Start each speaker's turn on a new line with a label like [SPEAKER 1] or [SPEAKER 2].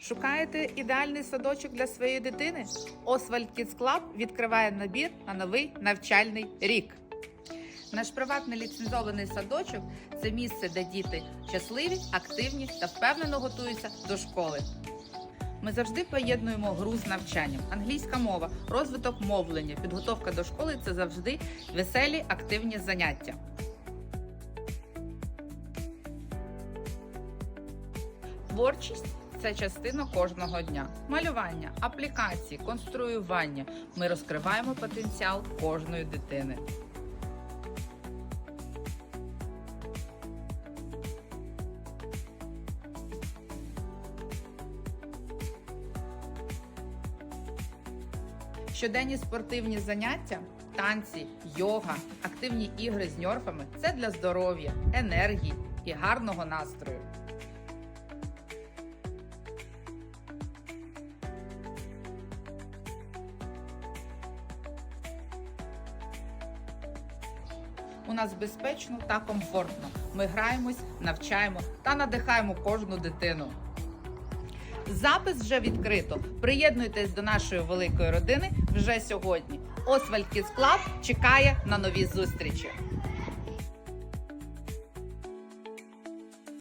[SPEAKER 1] Шукаєте ідеальний садочок для своєї дитини? Oswald Kids Club відкриває набір на новий навчальний рік. Наш приватний ліцензований садочок це місце, де діти щасливі, активні та впевнено готуються до школи. Ми завжди поєднуємо гру з навчанням. Англійська мова, розвиток мовлення, підготовка до школи це завжди веселі, активні заняття. Творчість це частина кожного дня. Малювання, аплікації, конструювання. Ми розкриваємо потенціал кожної дитини. Щоденні спортивні заняття, танці, йога, активні ігри з ньорфами це для здоров'я, енергії і гарного настрою. У нас безпечно та комфортно. Ми граємось, навчаємо та надихаємо кожну дитину. Запис вже відкрито. Приєднуйтесь до нашої великої родини вже сьогодні. Освальд Kids Клаб чекає на нові зустрічі.